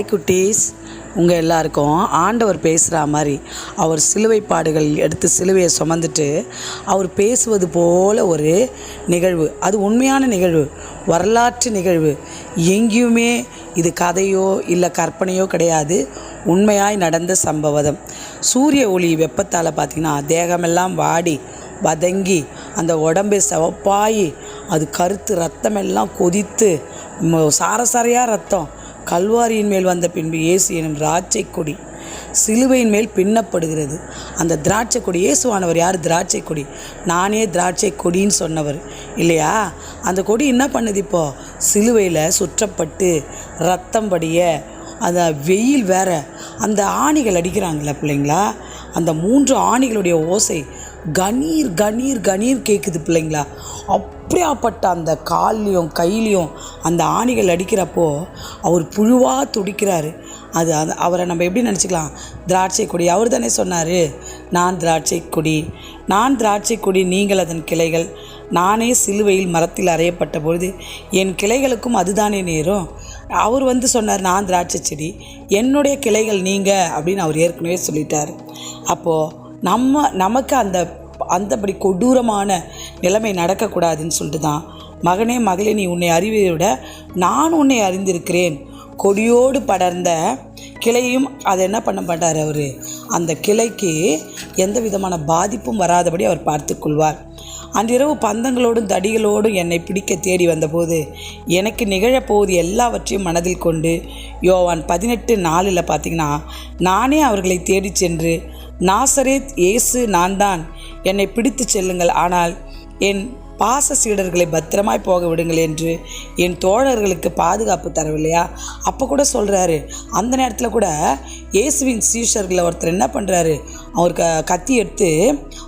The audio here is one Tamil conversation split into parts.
ஹாய் குட்டீஸ். உங்கள் எல்லாருக்கும் ஆண்டவர் பேசுகிற மாதிரி அவர் சிலுவை பாடுகள் எடுத்து சிலுவையை சுமந்துட்டு அவர் பேசுவது போல ஒரு நிகழ்வு. அது உண்மையான நிகழ்வு. வரலாற்று நிகழ்வு. எங்கேயுமே இது கதையோ இல்லை கற்பனையோ கிடையாது. உண்மையாய் நடந்த சம்பவம். சூரிய ஒளி வெப்பத்தால் பார்த்திங்கன்னா தேகமெல்லாம் வாடி வதங்கி அந்த உடம்பு சிவப்பாகி அது கருத்து ரத்தமெல்லாம் கொதித்து ம- சாரசாரையாக ரத்தம். கல்வாரியின் மேல் வந்த பின்பு இயேசு எனும் திராட்சை கொடி சிலுவையின் மேல் பின்னப்படுகிறது. அந்த திராட்சை கொடி இயேசுவானவர் யார்? திராட்சை கொடி. நானே திராட்சை கொடின்னு சொன்னவர். இல்லையா? அந்த கொடி என்ன பண்ணுது இப்போ? சிலுவையில் சுற்றப்பட்டு ரத்தம் படிய அந்த வெயில் வேற அந்த ஆணிகள் அடிக்கிறாங்களே பிள்ளைங்களா? அந்த மூன்று ஆணிகளுடைய ஓசை கணீர் கணீர் கணீர் கேட்குது பிள்ளைங்களா? அப் அப்படியாப்பட்ட அந்த கால்லையும் கையிலையும் அந்த ஆணிகள் அடிக்கிறப்போ அவர் புழுவாக துடிக்கிறாரு. அது அது அவரை நம்ம எப்படி நினச்சிக்கலாம்? திராட்சை கொடி. அவர் தானே சொன்னார் நான் திராட்சை கொடி நான் திராட்சை கொடி நீங்கள் அதன் கிளைகள். நானே சிலுவையில் மரத்தில் அறையப்பட்ட பொழுது என் கிளைகளுக்கும் அதுதானே நேரும்? அவர் வந்து சொன்னார் நான் திராட்சை செடி என்னுடைய கிளைகள் நீங்கள் அப்படின்னு அவர் ஏற்கனவே சொல்லிட்டார். அப்போது நம்ம நமக்கு அந்த அந்தபடி கொடூரமான நிலைமை நடக்கக்கூடாதுன்னு சொல்லிட்டு தான் மகனே மகளே நீ உன்னை அறிவதை விட நான் உன்னை அறிந்திருக்கிறேன். கொடியோடு படர்ந்த கிளையும் அதை என்ன பண்ண மாட்டார் அவர்? அந்த கிளைக்கு எந்த விதமான பாதிப்பும் வராதபடி அவர் பார்த்துக்கொள்வார் அன்றிரவு பந்தங்களோடும் தடிகளோடும் என்னை பிடிக்க தேடி வந்தபோது எனக்கு நிகழப்போவது எல்லாவற்றையும் மனதில் கொண்டு யோவான் பதினெட்டு நாலில் பார்த்தீங்கன்னா நானே அவர்களை தேடிச் சென்று நாசரேத் இயேசு நான் தான் என்னை பிடித்து செல்லுங்கள். ஆனால் என் பாச சீடர்களை பத்திரமாய் போக விடுங்கள் என்று என் தோழர்களுக்கு பாதுகாப்பு தரவில்லையா? அப்போ கூட சொல்கிறாரு அந்த நேரத்தில் கூட இயேசுவின் சீஷர்களை ஒருத்தர் என்ன பண்ணுறாரு அவர் க கத்தி எடுத்து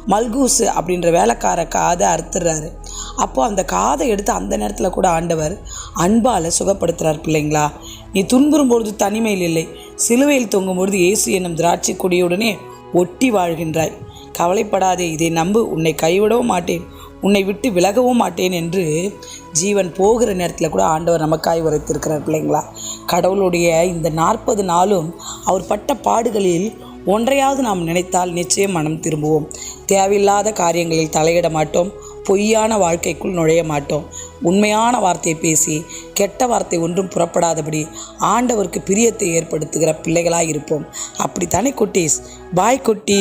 மல்கூசு அப்படின்ற வேலைக்கார காதை அறுத்துடுறாரு. அப்போது அந்த காதை எடுத்து அந்த நேரத்தில் கூட ஆண்டவர் அன்பால் சுகப்படுத்துகிறார் பிள்ளைங்களா? நீ துன்புறும் பொழுது தனிமையில் இல்லை. சிலுவையில் தொங்கும் பொழுது இயேசு என்னும் திராட்சை கொடியுடனே ஒட்டி வாழ்கின்றாய். கவலைப்படாதே இதை நம்பு. உன்னை கைவிடவும் மாட்டேன். உன்னை விட்டு விலகவும் மாட்டேன் என்று ஜீவன் போகிற நேரத்தில் கூட ஆண்டவர் நமக்காய் உரைத்திருக்கிறார் பிள்ளைங்களா? கடவுளுடைய இந்த நாற்பது நாளும் அவர் பட்ட பாடுகளில் ஒன்றையாவது நாம் நினைத்தால் நிச்சயம் மனம் திரும்புவோம். தேவையில்லாத காரியங்களில் தலையிட மாட்டோம். பொய்யான வாழ்க்கைக்குள் நுழைய மாட்டோம். உண்மையான வார்த்தையை பேசி கெட்ட வார்த்தை ஒன்றும் புறப்படாதபடி ஆண்டவருக்கு பிரியத்தை ஏற்படுத்துகிற பிள்ளைகளாக இருப்போம். அப்படித்தானே குட்டீஸ்? பாய் குட்டி.